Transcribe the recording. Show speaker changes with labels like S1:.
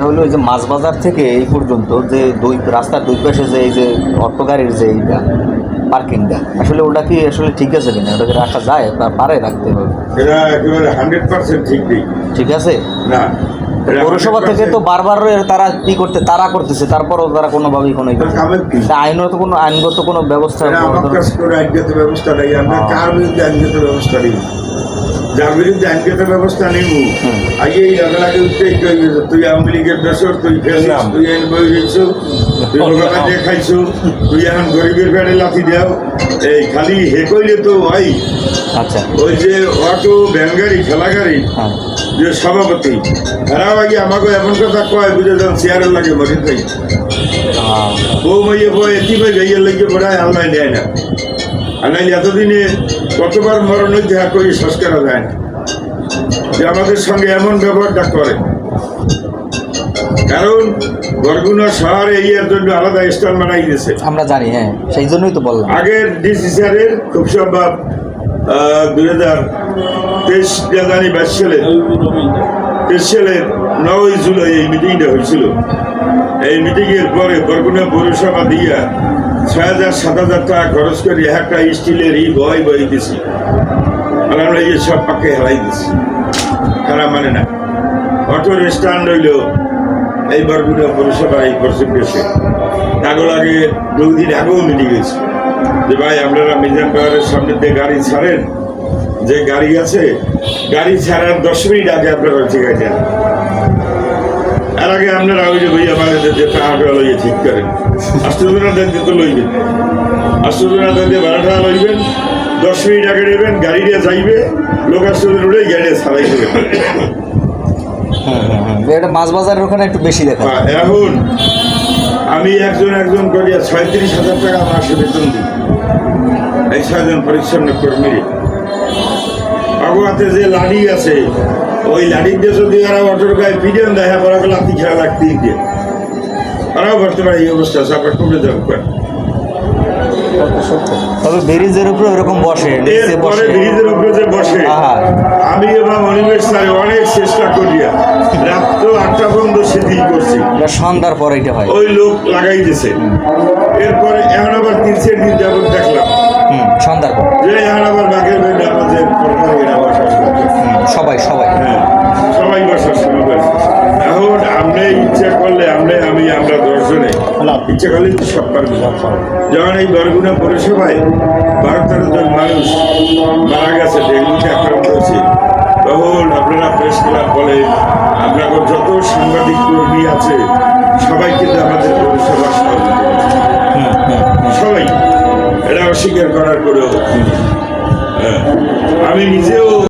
S1: এটা হলো যে মাছ বাজার থেকে এই পর্যন্ত যে দুই রাস্তার দুই পাশে যে এই যে অটো গাড়ির যে এইটা পার্কিংটা আসলে ওটা কি আসলে ঠিক আছে কিনা? ওটাকে রাখা যায় পারে রাখতে হবে?
S2: এটা একেবারে হান্ড্রেড পার্সেন্ট ঠিক নেই।
S1: ঠিক আছে?
S2: না
S1: পৌরসভা থেকে তো বারবার তারা কি করতে তারা করতেছে তারপরও তারা কোনোভাবেই কোনো আইনত কোনো আইনগত কোনো ব্যবস্থা
S2: এটা আমার কাছে করে আইনগত ব্যবস্থা নেই। আমরা। কার বিরুদ্ধে আইনগত ব্যবস্থা নেই? যার বিরুদ্ধে আইনগত ব্যবস্থা নেব। আগে এই উঠতেই কই যে তুই আওয়ামী লীগের দোষর তুই তুই আইন বই গেছো তুই দিয়ে খাইছো তুই এখন গরিবের পেটে লাথি দেও। এই খালি হে কইলে তো ভাই
S1: আচ্ছা।
S2: ওই যে অটো ব্যাঙ্গারি খেলাগাড়ি
S1: হ্যাঁ।
S2: যে সভাপতি খারাপ আগে আমাকে এমন কথা কয় বুঝে যান চেয়ারের লাগে মরে তাই
S1: হ্যাঁ।
S2: বউ মাইয়ে বউ এটি ভাই গাইয়ের লাগে বেড়ায় আল্লাহ দেয় না। নাইলে এতদিনে কতবার মরণ দেখা করি শ্বাস করা যায় না। যে আমাদের সঙ্গে এমন ব্যবহারটা করে। কারণ বরগুনা শহরে এই জন্য আলাদা স্থান বানাই দিয়েছে।
S1: আমরা জানি হ্যাঁ সেই জন্যই তো বললাম।
S2: আগের ডিসি স্যারের খুব সম্ভব দুই হাজার তেইশ জানি বাইশ সালে তেইশ সালের নয় জুলাই এই মিটিংটা হয়েছিল। এই মিটিংয়ের পরে বরগুনা পৌরসভা দিয়া ছয় হাজার, সাত হাজার টাকা খরচ করে একটা স্টিলের ই বয় বই দিছি। আর আমরা এই সব পাকে হেলাই দিছি। খারাপ মানে না। অটোর স্ট্যান্ড হইল এই বরগুনা পৌরসভার এই তাগুলো আগে দুদিন আগেও মিটিং হয়েছে। যে ভাই, আপনারা মিজান পাহাড়ের সামনে দিয়ে গাড়ি ছাড়েন। যে গাড়ি আছে, গাড়ি ছাড়ার দশ মিনিট আগে আপনারা ঠিক আছে আর আগে আপনারা ওই যে ভাই আমাদের যে টাকাটা লইয়ে ঠিক করেন। আশ্চর্যনা দেন তো লইবেন। আশ্চর্যনা দেন দিয়ে ভাড়া টাকা লইবেন দশ মিনিট আগে নেবেন গাড়ি দিয়ে যাইবে লোক আশ্চর্য উঠে গাড়ি ছাড়াই দেবেন
S1: হুম, হুম, হুম। এটা মাছ বাজারের ওখানে একটু বেশি দেখা।
S2: এখন আমি একজন একজন করিয়া ছয়ত্রিশ হাজার টাকা মাসে বেতন দিই। এই ছয়জন পরিচ্ছন্ন কর্মী আগুয়াতে যে লাড়ি আছে ওই লাড়ি দিয়ে যদি এরা অটোর গায়ে পিডিয়ান দেয় হ্যাঁ বড় লাঠি খেলা লাগতে দিয়ে। তারাও বর্তমানে এই অবস্থা আছে আপনার কমে যাবে
S1: তবে ব্রিজের উপরে ওরকম বসে নিচে
S2: এরপরে
S1: বসে।
S2: ব্রিজের উপরে যে বসে আমি এবং অনিমেষ স্যার অনেক চেষ্টা করিয়া রাত্র আটটা পর্যন্ত করছি।
S1: সন্ধ্যার পর এটা হয়।
S2: ওই লোক লাগাই দিছে। এরপরে এখন আবার তিন চার দিন আমরা দশজনে ইচ্ছে করলে তো সব পারব যখন এই বরগুনা পৌরসভায় বারো তেরো জন মানুষ মারা গেছে ডেঙ্গুতে আক্রান্ত হয়েছে। তখন আপনারা প্রেস ক্লাব বলেন আপনাদের যত সাংবাদিক কর্মী আছে সবাই কিন্তু আমাদের সহযোগিতা সবাই এটা অস্বীকার করার পরেও হ্যাঁ, আমি নিজেও